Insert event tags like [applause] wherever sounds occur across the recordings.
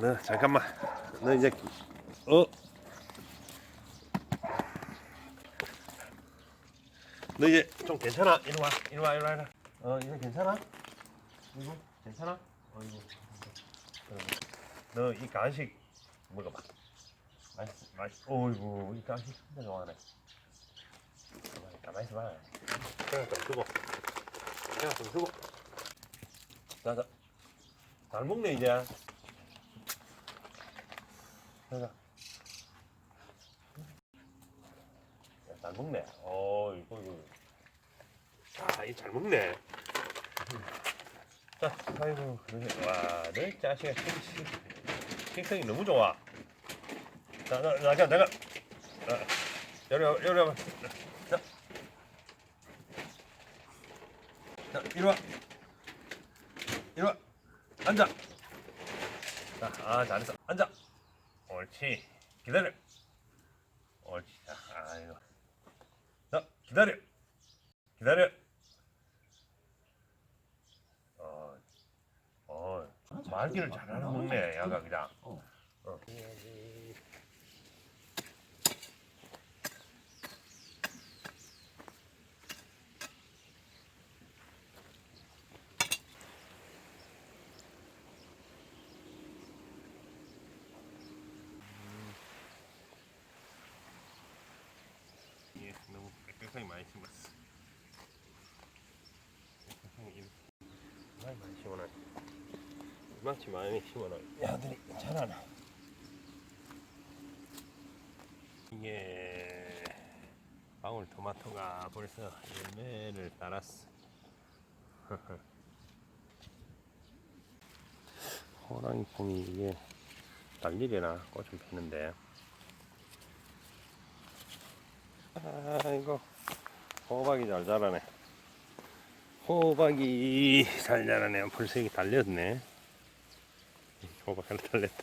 너 잠깐만. 너 이제 어? 너 이제 좀 괜찮아? 이리 와, 이리 와, 이리 와. 어 이제 괜찮아? 이거 괜찮아? 어이구. 너 이 간식 먹어봐. 맛있, 맛있. 어이구 이 간식 진짜 좋아하네. 가만히 있어봐. 그냥 좀 주고. 그냥 좀 주고. 자자. 잘 먹네 이제. 자자. 잘 먹네. 어 이거 이거. 아, 이잘 먹네. 자, 아이고, 그러게. 와, 너 자식아, 식, 식성이 너무 좋아. 자, 나, 나, 내가, 어, 여리, 와, 여리 와. 자, 자, 이리 와. 이리 와. 앉아. 자, 아, 잘했어. 앉아. 옳지. 기다려. 옳지. 자, 아이고. 자, 기다려. 기다려. 어, 어, 말귀를 잘 알아먹네, 야가 그냥. 어. 어. 깨끗하게 많이 심었어. 많이 많이 심어놔. 이만치 많이 심어놔. 야들이 잘하나. 이게 방울 토마토가 벌써 열매를 달았어. [laughs] 호랑이 콩이 이게 달일이나 꽃을 피는데 아이고 호박이 잘 자라네. 호박이 잘 자라네 벌써 이게 달렸네. 호박 하나 달렸다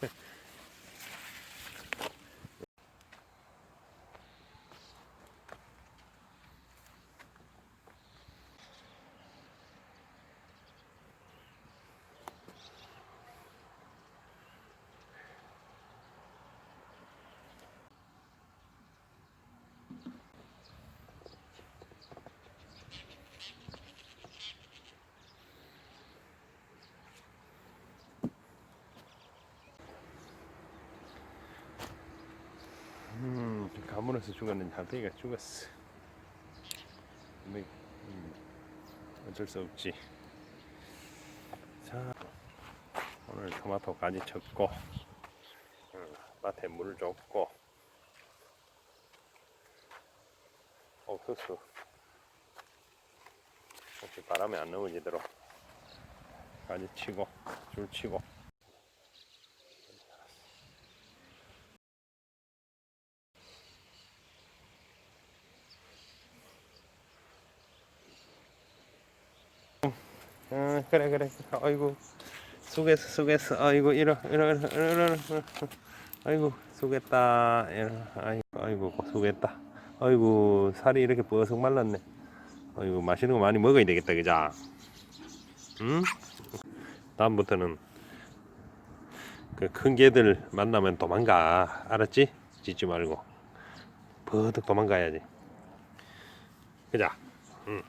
[laughs] 음 가물어서 죽었는데 한팽이가 죽었어. 근데 음, 어쩔 수 없지. 자 오늘 토마토 가지 쳤고 음, 밭에 물 줬고 옥수수 혹시 바람에 안 넘어지도록 가지 치고 줄 치고 어, 그래 그래. 아이고 수고했어 수고했어. 아이고 이러 이러 이러 이러 이러. 아이고 수고했다. 이러. 아이고 아이고 수고했다. 아이고 살이 이렇게 버석 말랐네. 아이고 맛있는 거 많이 먹어야 되겠다 그자. 응? 다음부터는 그 큰 개들 만나면 도망가. 알았지? 짖지 말고. 버득 도망가야지. 그자. 응